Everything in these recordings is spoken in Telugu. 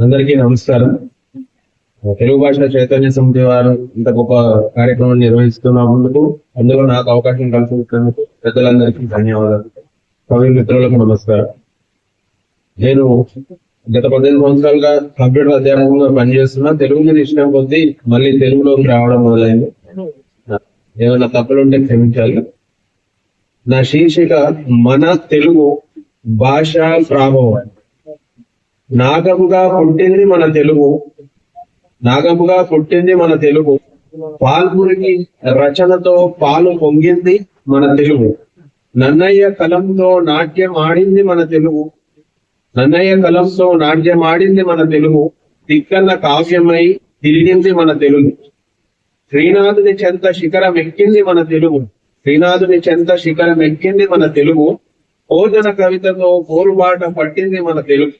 అందరికీ నమస్కారం. తెలుగు భాష చైతన్య సమితి వారు ఇంత గొప్ప కార్యక్రమం నిర్వహిస్తున్నందుకు అందులో నాకు అవకాశం కల్పించినందుకు పెద్దలందరికీ ధన్యవాదాలు. కవి మిత్రులకు నమస్కారం. నేను గత పదిహేను సంవత్సరాలుగా కంప్యూటర్ అధ్యాపకంగా పనిచేస్తున్నా. తెలుగు మీద ఇష్టం కొద్దీ మళ్ళీ తెలుగులోకి రావడం మొదలైంది. ఏమైనా తప్పులుంటే క్షమించాలి. నా శీర్షిక మన తెలుగు భాష ప్రాభవం. నాగముగా పుట్టింది మన తెలుగు. నాగముగా పుట్టింది మన తెలుగు. పాల్పురికి రచనతో పాలు పొంగింది మన తెలుగు. నన్నయ్య కలంతో నాట్యం ఆడింది మన తెలుగు. నన్నయ్య కలంతో నాట్యం ఆడింది మన తెలుగు. తిక్కన్న కావ్యమై తిరిగింది మన తెలుగు. శ్రీనాథుని చెంత శిఖరం ఎక్కింది మన తెలుగు. శ్రీనాథుని చెంత శిఖరం ఎక్కింది మన తెలుగు. భోజన కవితతో పోరుబాట పట్టింది మన తెలుగు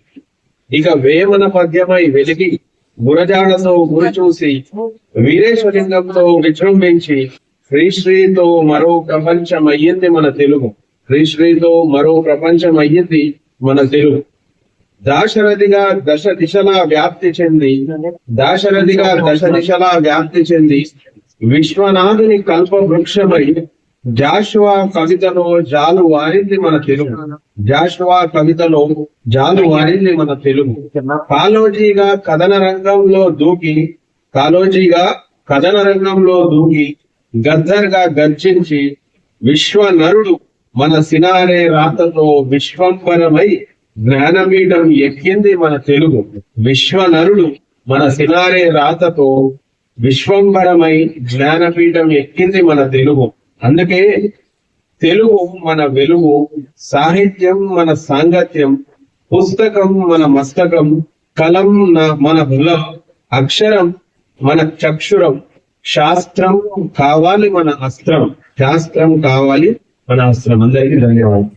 ఇక వేమన పద్యమై వెలిగి గురజాడతో గురి చూసి వీరేశ్వలింగంతో విజృంభించి శ్రీశ్రీతో మరో ప్రపంచం అయ్యింది మన తెలుగు. శ్రీశ్రీతో మరో ప్రపంచం అయ్యింది మన తెలుగు. దాశరథిగా దశ దిశలా వ్యాప్తి చెంది దాశరథిగా దశ దిశలా వ్యాప్తి చెంది విశ్వనాథుని కల్ప వృక్షమై జాషువా కవితలో జాలు వారింది మన తెలుగు. జాషువా కవితలో జాలు వారింది మన తెలుగు. కాలోజీగా కథన రంగంలో దూకి కాలోజీగా కథన రంగంలో దూకి గద్దర్గా గర్జించి విశ్వనరుడు మన సినారే రాతతో విశ్వంబరమై జ్ఞానపీఠం ఎక్కింది మన తెలుగు. విశ్వనరుడు మన సినారే రాతతో విశ్వంబరమై జ్ఞానపీఠం ఎక్కింది మన తెలుగు. అందుకే తెలుగు మన వెలుగు సాహిత్యం మన సాంగత్యం పుస్తకం మన మస్తకం కలం నా- మన బలం అక్షరం మన చక్షురం శాస్త్రం కావాలి మన అస్త్రం శాస్త్రం కావాలి మన అస్త్రం. అందరికీ ధన్యవాదాలు.